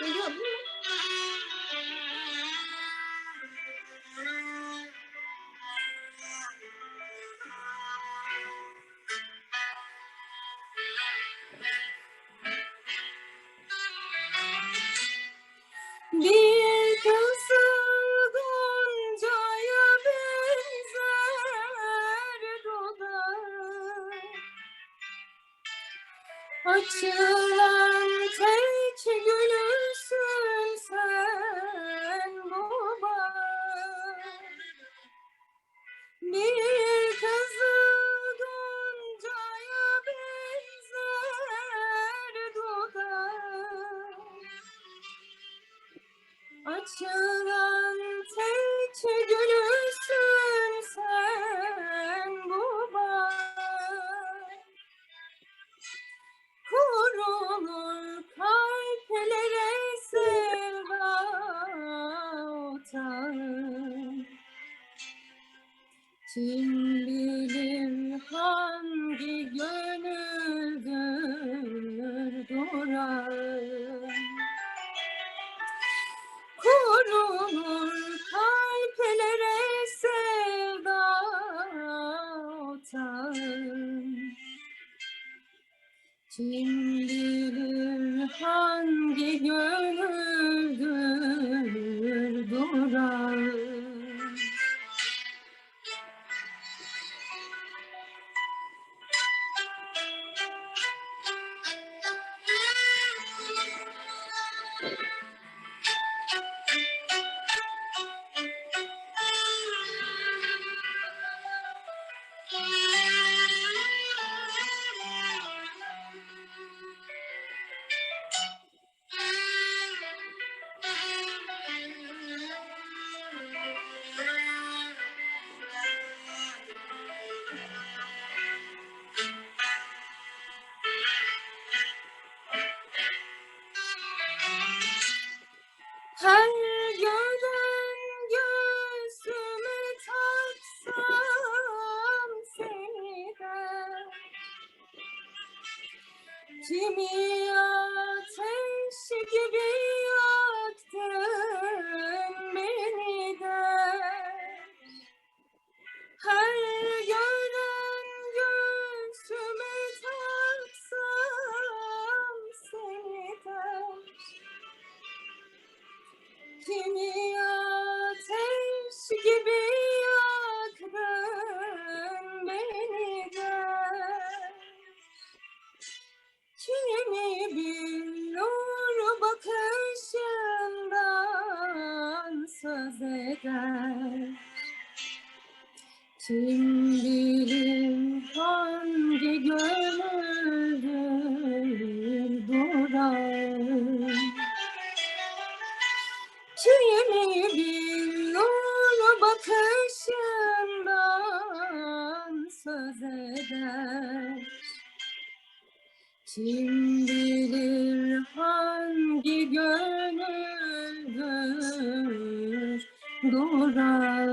Geliyor değil mi? Bir kızıl goncaya Açılan tek gülüsün Açılan tek gülüsün sen bu bahar Kurulur kalplere sevda otağı. Kim Kurulur kalplere sevda otağım Kim bilir hangi gönüldür Kimi ateş gibi yaktın beni de? Her gören göğsüme taksam seni de. Kimi ateş gibi Kim bilir hangi gönüldür durar? Kimi billur bakışından söz eder. Kim bilir hangi gönüldür doğrar